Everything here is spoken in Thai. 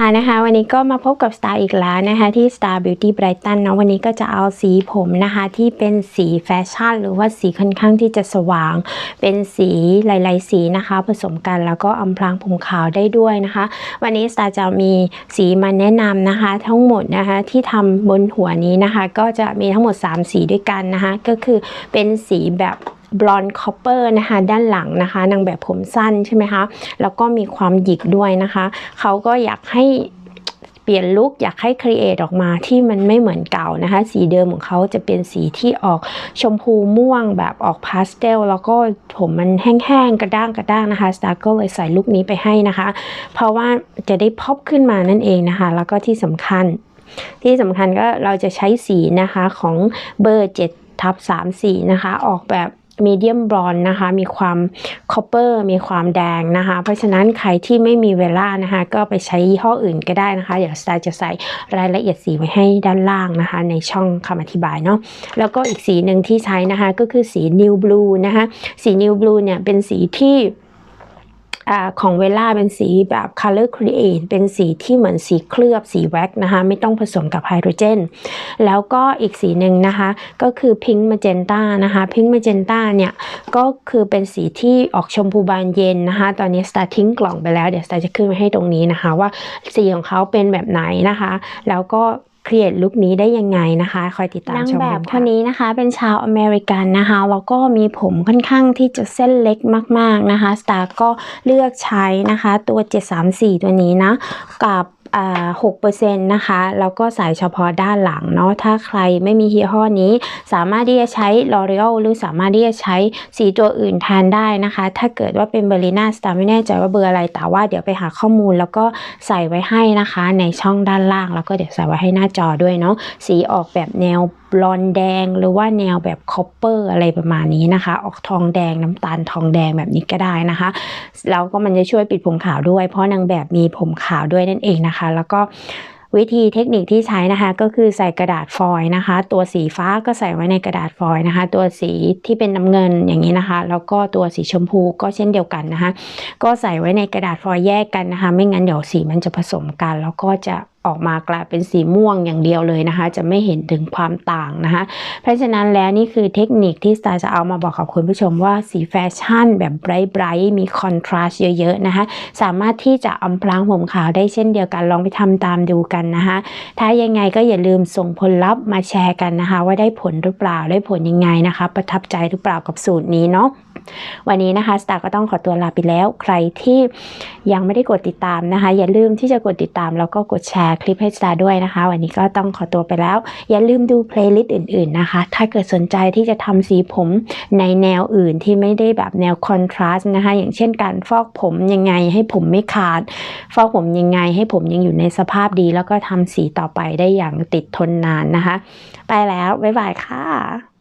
ค่ะนะคะวันนี้ก็มาพบกับ Star อีกแล้วนะคะที่ Star Beauty Brighton เนาะวันนี้ก็จะเอาสีผมนะคะที่เป็นสีแฟชั่น หรือว่าสีค่อนข้างที่จะสว่าง เป็นสีหลาย ๆ สีนะคะ ผสมกันแล้วก็อำพรางผมขาวได้ด้วยนะคะ วันนี้ Star จะมีสีมาแนะนำนะคะ ทั้งหมดนะคะที่ทำบนหัวนี้นะคะ ก็จะมีทั้งหมด 3 สีด้วยกันนะคะก็คือเป็นสีแบบ บลอนด์คอปเปอร์นะคะด้านหลังนะคะ นางแบบผมสั้นใช่ไหมคะ แล้วก็มีความหยิกด้วยนะคะ เขาก็อยากให้เปลี่ยนลุคอยากให้ครีเอทออกมาที่มันไม่เหมือนเก่านะคะ สีเดิมของเขาจะเป็นสีที่ออกชมพูม่วงแบบออกพาสเทลแล้วก็ผมมันแห้งๆ กระด้างกระด้างนะคะสตาร์ก็เลยใส่ลุคนี้ไปให้นะคะ เพราะว่าจะได้พอปขึ้นมานั่นเองนะคะ แล้วก็ที่สำคัญ ที่สำคัญก็เราจะใช้สีนะคะของเบอร์7ทับ3สีนะคะ ออกแบบ มีเดียมบรอนนะคะ มีความคอปเปอร์มีความแดงนะคะ เพราะฉะนั้นใครที่ไม่มีเวลานะคะ ก็ไปใช้ยี่ห้ออื่นก็ได้นะคะ เดี๋ยวสไตล์จะใส่รายละเอียดสีไว้ให้ด้านล่างนะคะ ในช่องคำอธิบายเนาะแล้วก็อีกสีหนึ่งที่ใช้นะคะ ก็คือสีนิวบลูนะคะ สีนิวบลูเนี่ยเป็นสีที่ อของเวล่าเป็นสีแบบ color create เป็นสีที่เหมือนสีเคลือบสีแว็กนะคะ ไม่ต้องผสมกับไฮโดรเจน แล้วก็อีกสีหนึ่งนะคะ ก็คือ pink magenta นะคะ pink magenta เนี่ย ก็คือเป็นสีที่ออกชมพูบานเย็นนะคะ ตอนนี้สตาร์ทิ้งกล่องไปแล้ว เดี๋ยวสตาร์จะขึ้นไว้ให้ตรงนี้นะคะ ว่าสีของเขาเป็นแบบไหนนะคะ แล้วก็ ครียดลุคนี้ได้ยังไงนะคะ คอยติดตามชมนางแบบกัคนนี้นะคะ เป็นชาวอเมริกันนะคะแล้วก็มีผมค่อนข้างที่จะเส้นเล็กมาก ๆนะคะสตาร์ก็เลือกใช้นะคะ ตัว 734 ตัวนี้นะกับ อ่า6%นะคะ แล้วก็ใส่เฉพาะด้านหลังเนาะ ถ้าใครไม่มียี่ห้อนี้ สามารถที่จะใช้ L'Oreal หรือสามารถที่จะใช้สีตัวอื่นแทนได้นะคะ ถ้าเกิดว่าเป็นเบอร์ลิน่าสตาร์ไม่แน่ใจว่าเบอร์อะไร แต่ว่าเดี๋ยวไปหาข้อมูลแล้วก็ใส่ไว้ให้นะคะ ในช่องด้านล่าง แล้วก็เดี๋ยวใส่ไว้ให้หน้าจอด้วยเนาะ สีออกแบบแนว บลอนแดงหรือว่าแนวแบบคอปเปอร์อะไรประมาณนี้นะคะ ออกทองแดงน้ำตาลทองแดงแบบนี้ก็ได้นะคะ แล้วก็มันจะช่วยปิดผมขาวด้วย เพราะนางแบบมีผมขาวด้วยนั่นเองนะคะ แล้วก็วิธีเทคนิคที่ใช้นะคะก็คือใส่กระดาษฟอยล์นะคะ ตัวสีฟ้าก็ใส่ไว้ในกระดาษฟอยล์นะคะ ตัวสีที่เป็นน้ำเงินอย่างนี้นะคะ แล้วก็ตัวสีชมพูก็เช่นเดียวกันนะคะ ก็ใส่ไว้ในกระดาษฟอยล์แยกกันนะคะ ไม่งั้นเดี๋ยวสีมันจะผสมกัน แล้วก็จะ ออกมากลายเป็นสีม่วงอย่างเดียวเลยนะคะ จะไม่เห็นถึงความต่างนะคะ เพราะฉะนั้นแล้วนี่คือเทคนิคที่สตาร์จะเอามาบอกกับคุณผู้ชมว่าสีแฟชั่นแบบไบรท์ๆมีคอนทราสต์เยอะๆนะคะ สามารถที่จะอำพรางผมขาวได้เช่นเดียวกันลองไปทำตามดูกันนะคะถ้ายังไงก็อย่าลืมส่งผลลัพธ์มาแชร์กันนะคะ ว่าได้ผลหรือเปล่าได้ผลยังไงนะคะ ประทับใจหรือเปล่ากับสูตรนี้เนาะ วันนี้นะคะสตาร์ก็ต้องขอตัวลาไปแล้วใครที่ยังไม่ได้กดติดตามนะคะ อย่าลืมที่จะกดติดตามแล้วก็กดแชร์คลิปให้สตาร์ด้วยนะคะ วันนี้ก็ต้องขอตัวไปแล้ว อย่าลืมดูเพลย์ลิสต์อื่นๆนะคะ ถ้าเกิดสนใจที่จะทำสีผมในแนวอื่นที่ไม่ได้แบบแนวคอนทราสต์นะคะ อย่างเช่นการฟอกผมยังไงให้ผมไม่ขาด ฟอกผมยังไงให้ผมยังอยู่ในสภาพดี แล้วก็ทำสีต่อไปได้อย่างติดทนนานนะคะ ไปแล้ว บ๊ายบายค่ะ